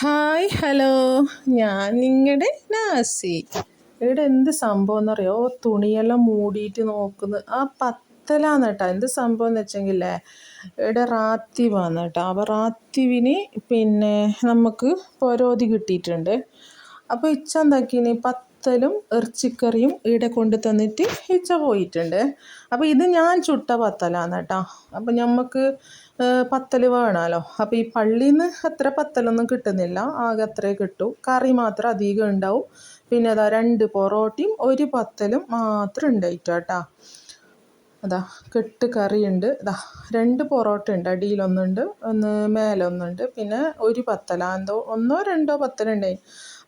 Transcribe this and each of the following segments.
Hi hello. ഞാൻ നിങ്ങളുടെ Nazi. ഇവിടെ എന്ത് സംഭവം എന്നറിയോ തുണിയെല്ലാം മൂടിയിട്ട് നോക്കുന്നത് ആ പത്തലാന്ന് കേട്ടോ എന്ത് സംഭവം എന്ന് വെച്ചെങ്കിലേ ഇവിടെ റാത്തീവാന്ന് കേട്ടോ അപ്പോൾ റാത്തീവിന് പിന്നെ നമുക്ക് പൊരോതി കിട്ടിയിട്ടുണ്ട്. അപ്പോൾ ഇച്ച എന്താക്കിനി പത്തലും ഇറച്ചിക്കറിയും ഇവിടെ കൊണ്ട് തന്നിട്ട് ഇച്ച പോയിട്ടുണ്ട്. അപ്പോൾ ഇത് ഞാൻ ചുട്ട പത്തലാന്ന് കേട്ടോ. അപ്പോൾ നമുക്ക് പത്തൽ വേണമല്ലോ അപ്പോൾ ഈ പള്ളിയിൽ നിന്ന് അത്ര പത്തലൊന്നും കിട്ടുന്നില്ല. ആകെ അത്രേ കിട്ടൂ. കറി മാത്രം അധികം ഉണ്ടാവും. പിന്നെ അതാ രണ്ട് പൊറോട്ടയും ഒരു പത്തലും മാത്രം ഉണ്ടായിട്ടോ കേട്ടോ. അതാ കെട്ട് കറിയുണ്ട്. ഇതാ രണ്ട് പൊറോട്ട ഉണ്ട് അടിയിലൊന്നുണ്ട് ഒന്ന് മേലൊന്നുണ്ട് പിന്നെ ഒരു പത്തല എന്തോ ഒന്നോ രണ്ടോ പത്തലുണ്ടായി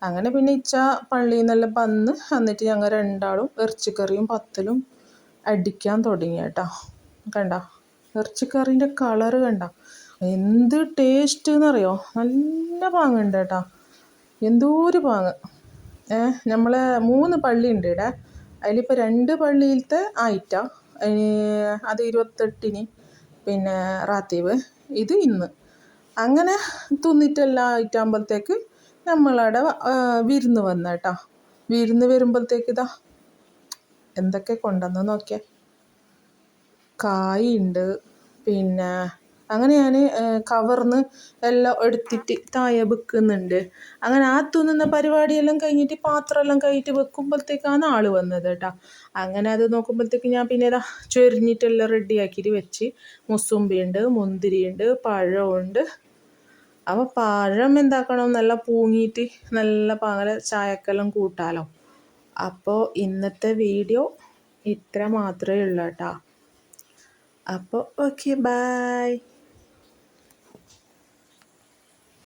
അങ്ങനെ പിന്നെ ഇച്ച പള്ളിയിൽ നിന്നെല്ലാം വന്ന് എന്നിട്ട് ഞങ്ങൾ രണ്ടാളും ഇറച്ചിക്കറിയും പത്തലും അടിക്കാൻ തുടങ്ങി കേട്ടോ കണ്ട ഇറച്ചിക്കറീന്റെ കളറ് കണ്ട. എന്ത് ടേസ്റ്റ് എന്നറിയോ നല്ല പാങ്ങുണ്ട് കേട്ടോ. എന്തോ ഒരു പാങ്ങ്. ഏഹ് നമ്മളെ മൂന്ന് പള്ളി ഉണ്ട് ഇവിടെ. അതിലിപ്പോൾ രണ്ട് പള്ളിയിലത്തെ ആയിട്ടാ അത് ഇരുപത്തെട്ടിന് പിന്നെ റാത്തീവ്. ഇത് ഇന്ന്. അങ്ങനെ തിന്നിട്ടെല്ലാം ആയിട്ടാകുമ്പോഴത്തേക്ക് നമ്മളവിടെ വിരുന്ന് വന്ന കേട്ടോ. വിരുന്ന് വരുമ്പോഴത്തേക്ക് ഇതാ എന്തൊക്കെ കൊണ്ടുവന്ന് നോക്കിയേ. കായുണ്ട് പിന്നെ അങ്ങനെ ഞാൻ കവർന്ന് എല്ലാം എടുത്തിട്ട് താഴെ വെക്കുന്നുണ്ട്. അങ്ങനെ ആ തിന്നുന്ന പരിപാടിയെല്ലാം കഴിഞ്ഞിട്ട് പാത്രമെല്ലാം കഴിഞ്ഞിട്ട് വെക്കുമ്പോഴത്തേക്കാണ് ആൾ വന്നത് കേട്ടോ. അങ്ങനെ അത് നോക്കുമ്പോഴത്തേക്ക് ഞാൻ പിന്നെ ഇതാ ചൊരിഞ്ഞിട്ടെല്ലാം റെഡിയാക്കിയിട്ട് വെച്ച്. മുസുമ്പിയുണ്ട് മുന്തിരിയുണ്ട് പഴമുണ്ട് അപ്പോൾ പഴം എന്താക്കണം നല്ല പൂങ്ങിയിട്ട് നല്ല പാങ്ങനെ ചായക്കെല്ലാം കൂട്ടാലോ. അപ്പോൾ ഇന്നത്തെ വീഡിയോ ഇത്ര മാത്രമേ ഉള്ളൂ കേട്ടോ. അപ്പോൾ ഓക്കെ ബായ്.